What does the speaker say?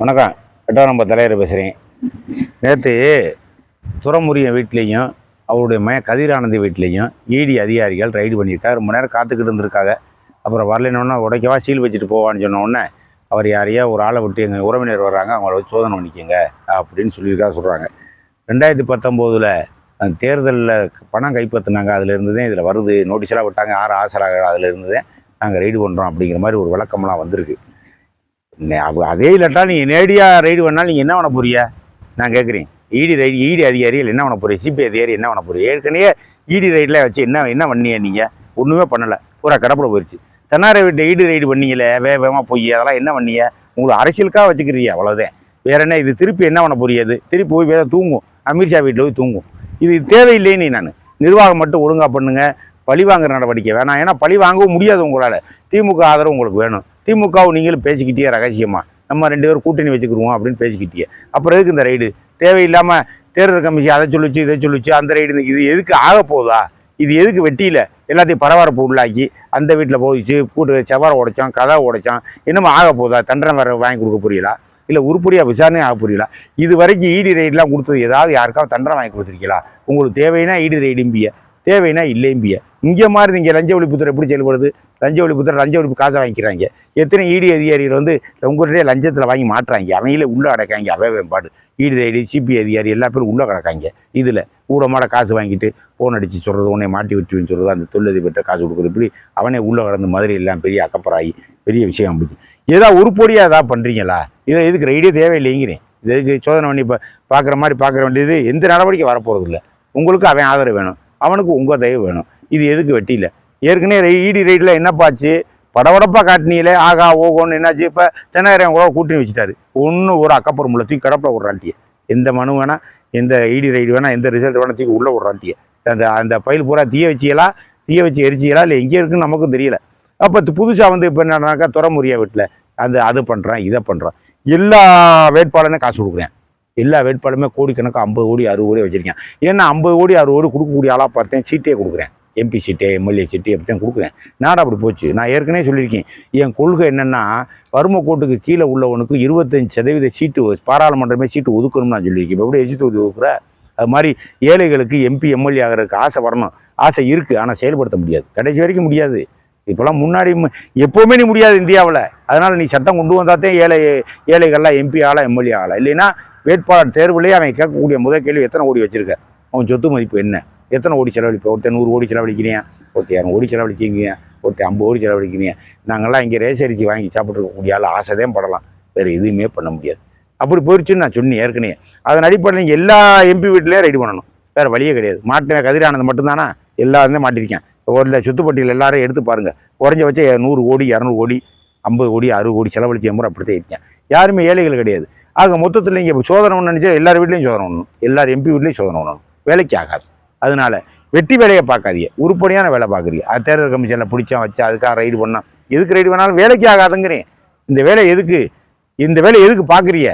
வணக்கம். எட்டாம் தலைவர் பேசுகிறேன் நேற்று துறமுறிய வீட்லேயும் அவருடைய மய கதிரானந்தி வீட்லேயும் இடி அதிகாரிகள் ரைடு பண்ணியிருக்காரு ரொம்ப நேரம் காத்துக்கிட்டு இருந்திருக்காங்க. அப்புறம் வரலைன்னொன்னே உடைக்கவா சீல் வச்சுட்டு போவான்னு சொன்ன உடனே அவர் யாரையா ஒரு ஆளை விட்டு எங்கள் உறவினர் வர்றாங்க அவங்கள வச்சு சோதனை பண்ணிக்கோங்க அப்படின்னு சொல்லியிருக்கா சொல்கிறாங்க ரெண்டாயிரத்தி பத்தொம்போதில் தேர்தலில் பணம் கைப்பற்றினாங்க அதில் தான் இதில் வருது. நோட்டீஸெல்லாம் விட்டாங்க. யார் ஆசராக அதில் தான் நாங்கள் ரைடு பண்ணுறோம் அப்படிங்கிற மாதிரி ஒரு விளக்கம்லாம் வந்திருக்கு. அதே இல்லாட்டா நீங்கள் நேரடியாக ரைடு பண்ணால் நீங்கள் என்ன பண்ண போறிய? நான் கேட்குறேன் இடி ரைடு இடி அதிகாரிகள் என்ன பண்ண போறீங்க சிபிஐ அதிகாரி என்ன பண்ண போறீங்க ஏற்கனவே இடி ரைடில் வச்சு என்ன என்ன பண்ணீங்க நீங்கள் ஒன்றுமே பண்ணலை. பூரா கடப்பில் போயிடுச்சு தென்னாரை வீட்டை ஈடு ரைடு பண்ணீங்களே வே வேகமாக போய் அதெல்லாம் என்ன பண்ணீங்க உங்களை அரசியலுக்காக வச்சுக்கிறீங்க அவ்வளோதான் வேற என்ன இது திருப்பி என்ன பண்ண புரியாது திருப்பி போய் வேற தூங்கும். அமீர்ஷா வீட்டில் போய் தூங்கும். இது தேவையில்லைன்னு நான். நிர்வாகம் மட்டும் ஒழுங்காக பண்ணுங்கள் பழி வாங்குற நடவடிக்கை வேணாம். ஏன்னா பழி வாங்கவும் முடியாது உங்களால். திமுக ஆதரவு உங்களுக்கு வேணும். திமுகவும் நீங்களும் பேசிக்கிட்டே ரகசியமாக நம்ம ரெண்டு பேரும் கூட்டணி வச்சுக்கிடுவோம் அப்படின்னு பேசிக்கிட்டே. அப்புறம் எதுக்கு இந்த ரைடு தேவையில்லாமல் தேர்தல் கமிஷன் அதை சொல்லிச்சு இதை சொல்லிச்சு அந்த ரைடு இது எதுக்கு ஆக போதா இது எதுக்கு வெட்டியில்? எல்லாத்தையும் பரபரப்பு உள்ளாக்கி அந்த வீட்டில் போதிச்சு கூட்டு செவ்வாறு உடைச்சான் கதை உடைச்சான் என்னமோ ஆக போதா தண்டனை வேறு வாங்கி கொடுக்க புரியலா இல்லை உருப்படியாக விசாரணை ஆக புரியல இது வரைக்கும் ஈடி ரைடெலாம் கொடுத்தது ஏதாவது யாருக்காவது தண்டனை வாங்கி கொடுத்துருக்கீங்களா? உங்களுக்கு தேவைன்னா ஈடி ரைடும்பிய தேவைன்னா இல்லைம்பிய இங்கே மாதிரி நீங்கள் லஞ்ச ஒழிப்புத்துறை எப்படி செயல்படுது? லஞ்ச ஒழிப்புத்துறை லஞ்ச ஒழிப்பு காசை வாங்கிக்கிறாங்க. எத்தனை ஈடி அதிகாரிகள் வந்து உங்கள்கிட்ட லஞ்சத்தில் வாங்கி மாட்டுறாங்க? அவங்களே உள்ளே அடைக்காங்க அவே வேம்பாடு ஈடி ஐடி சிபிஐ அதிகாரி எல்லா பேரும் உள்ளே கிடக்காங்க. இதில் ஊடமாட காசு வாங்கிட்டு ஃபோன் அடித்து சொல்கிறது உன்னை மாட்டி விட்டுவின்னு சொல்கிறது அந்த தொழிலதிபர்கிட்ட காசு கொடுக்குறது இப்படி அவனே உள்ளே கடந்து மதுரையெல்லாம் பெரிய அக்கப்பராகி பெரிய விஷயம் போச்சு ஏதா உருப்படியாக ஏதாவது பண்ணுறீங்களா இதை எதுக்கு ரைடே தேவையில்லைங்கிறேன். இது எதுக்கு சோதனை பண்ணி இப்போ பார்க்குற மாதிரி பார்க்குற வேண்டியது எந்த நடவடிக்கை வரப்போகிறது இல்லை உங்களுக்கு அவன் ஆதரவு வேணும். அவனுக்கு உங்கள் தயவு வேணும். இது எதுக்கு வெட்டியில்? ஏற்கனவே ஈடி ரைடில் என்னப்பாச்சு படபடப்பாக காட்டினீங்களே. ஆகா ஓகோன்னு என்னாச்சு? இப்போ தென்னாயிரம் கூட கூட்டின்னு வச்சுட்டாரு. ஒன்று ஒரு அக்கப்புறம் உள்ள தூக்கி கடப்பில் விட்றான்ட்டிய எந்த மனு வேணால் எந்த ஈடி ரைடு வேணால் எந்த ரிசல்ட் வேணால் தூக்கி உள்ளே விட்றான்ட்டிய அந்த அந்த ஃபைல் பூரா தீய வச்சியலா? தீய வச்சு எரிச்சியலா? இல்லை எங்கே இருக்குன்னு நமக்கும் தெரியல. அப்போ புதுசாக வந்து இப்போ என்னன்னாக்கா துறமுறியா வீட்டில் அந்த அது பண்ணுறேன் இதை பண்ணுறேன் எல்லா வேட்பாளருமே காசு கொடுக்குறேன். எல்லா வேட்பாளருமே கோடிக்கணக்காக ஐம்பது கோடி அறுபது கோடி வச்சுருக்கேன். ஏன்னா ஐம்பது கோடி அறுபது கோடி கொடுக்கக்கூடிய ஆளாக பார்த்தேன் சீட்டே கொடுக்குறேன். எம்பி சீட்டு எம்எல்ஏ சீட்டு எப்படியும் கொடுக்குறேன். நாடு அப்படி போச்சு? நான் ஏற்கனவே சொல்லியிருக்கேன். என் கொள்கை என்னென்னா வறுமை கோட்டுக்கு கீழே உள்ளவனுக்கு இருபத்தஞ்சு சதவீத சீட்டு பாராளுமன்றமே சீட்டு ஒதுக்கணும்னு நான் சொல்லியிருக்கேன். இப்போ எப்படி எஜி தொகுதி ஒதுக்குற? அது மாதிரி ஏழைகளுக்கு எம்பி எம்எல்ஏ ஆகிறதுக்கு ஆசை வரணும். ஆசை இருக்குது ஆனால் செயல்படுத்த முடியாது. கடைசி வரைக்கும் முடியாது. இப்போலாம் முன்னாடி எப்போவுமே நீ முடியாது இந்தியாவில். அதனால் நீ சட்டம் கொண்டு வந்தாத்தே ஏழை ஏழைகள்லாம் எம்பி ஆகலாம் எம்எல்ஏ ஆகலாம் இல்லைன்னா வேட்பாளர் தேர்வுலேயே அவன் கேட்கக்கூடிய முதல் கேள்வி எத்தனை கோடி வச்சிருக்க? அவன் சொத்து மதிப்பு என்ன? எத்தனை ஓடி செலவழிப்பேன் ஒருத்தன் நூறு கோடி செலவழிக்கிறேன் ஒருத்தர் இரநூறு ஓடி செலவழிக்கிறீங்க ஒருத்தர் ஐம்பது ஓடி செலவழிக்கிறீங்க. நாங்கள்லாம் இங்கே ரேஸ் அரிசி வாங்கி சாப்பிட்ருக்கக்கூடிய ஆள் ஆசைதான் படலாம். வேறு எதுவுமே பண்ண முடியாது. அப்படி போயிடுச்சுன்னு நான் சொன்னேன் ஏற்கனவே. அதன் அடிப்படையில் நீங்கள் எல்லா எம்பி வீட்டிலையும் ரெடி பண்ணணும். வேறு வழியே கிடையாது. மாட்டின கதிரானது மட்டும்தானா? எல்லாருமே மாட்டிருக்கேன். ஒரு சுத்துப்பட்டியில் எல்லாரும் எடுத்து பாருங்கள் குறைஞ்ச வச்ச நூறு கோடி இரநூறு கோடி ஐம்பது கோடி அறுபது கோடி செலவழிச்ச முறை அப்படித்தான் இருக்கேன் யாருமே ஏழைகள் கிடையாது. ஆக மொத்தத்தில் நீங்கள் சோதனை ஒன்று நினச்சா எல்லார் வீட்லேயும் சோதனை ஒன்று எல்லார் எம்பி வீட்லேயும் சோதனை ஒன்று வேலைக்கு ஆகாது. அதனால வெட்டி வேலையை பார்க்காதீங்க. உருப்படியான வேலை பார்க்குறீங்க. அது தேர்தல் கமிஷனில் பிடிச்சா வச்சா அதுக்காக ரைடு பண்ணால் எதுக்கு ரைடு பண்ணாலும் வேலைக்கு ஆகாதுங்கிறேன் இந்த வேலை எதுக்கு? இந்த வேலை எதுக்கு பார்க்குறீங்க?